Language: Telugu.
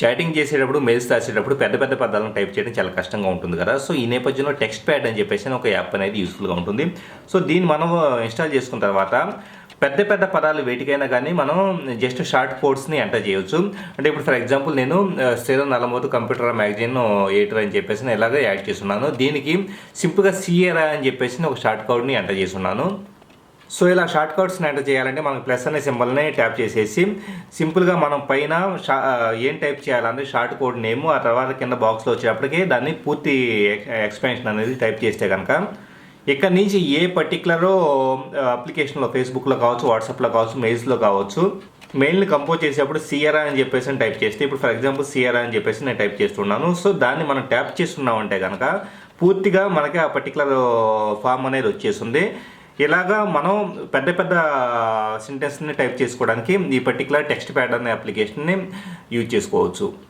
చాటింగ్ చేసేటప్పుడు మెయిల్స్ రాసేటప్పుడు పెద్ద పెద్ద పదాలను టైప్ చేయడం చాలా కష్టంగా ఉంటుంది కదా. సో ఈ నేపథ్యంలో టెక్స్ట్ ప్యాడ్ అని చెప్పేసి ఒక యాప్ అనేది యూస్ఫుల్గా ఉంటుంది. సో దీన్ని మనం uh, ఇన్స్టాల్ చేసుకున్న తర్వాత పెద్ద పెద్ద పదాలు వేటికైనా కానీ మనం జస్ట్ షార్ట్ కోడ్స్ని ఎంటర్ చేయొచ్చు. అంటే ఇప్పుడు ఫర్ ఎగ్జాంపుల్ నేను ఆ, శ్రీరామ్ కంప్యూటర్ మ్యాగజైన్ ఎయిటర్ అని చెప్పేసి నేను ఇలాగ యాడ్ చేస్తున్నాను. దీనికి సింపుల్గా సిఏరా అని చెప్పేసి ఒక షార్ట్ కోడ్ని ఎంటర్ చేస్తున్నాను. సో ఇలా షార్ట్ కట్స్ని ఎంటర్ చేయాలంటే మనం ప్లస్ అనే సింబల్ని ట్యాప్ చేసేసి సింపుల్గా మనం పైన షా ఏం టైప్ చేయాలంటే షార్ట్ కోడ్ నేమ్ ఆ తర్వాత కింద బాక్స్లో వచ్చేటప్పటికి దాన్ని పూర్తి ఎక్స్పెన్షన్ అనేది టైప్ చేస్తే కనుక. ఇక్కడ నుంచి ఏ పర్టికులర్ అప్లికేషన్లో ఫేస్బుక్లో కావచ్చు వాట్సాప్లో కావచ్చు మెయిల్స్లో కావచ్చు మెయిల్ని కంపోజ్ చేసేటప్పుడు సిఆర్ఆ అని చెప్పేసి టైప్ చేస్తే ఇప్పుడు ఫర్ ఎగ్జాంపుల్ సిఆర్ఆ అని చెప్పేసి నేను టైప్ చేస్తున్నాను. సో దాన్ని మనం ట్యాప్ చేస్తున్నామంటే కనుక పూర్తిగా మనకి ఆ పర్టికులర్ ఫామ్ అనేది వచ్చేసింది ఇలాగా మనం పెద్ద పెద్ద సెంటెన్స్ని టైప్ చేసుకోవడానికి ఈ పర్టికులర్ టెక్స్ట్ ప్యాడ్ అనే అప్లికేషన్ని యూజ్ చేసుకోవచ్చు.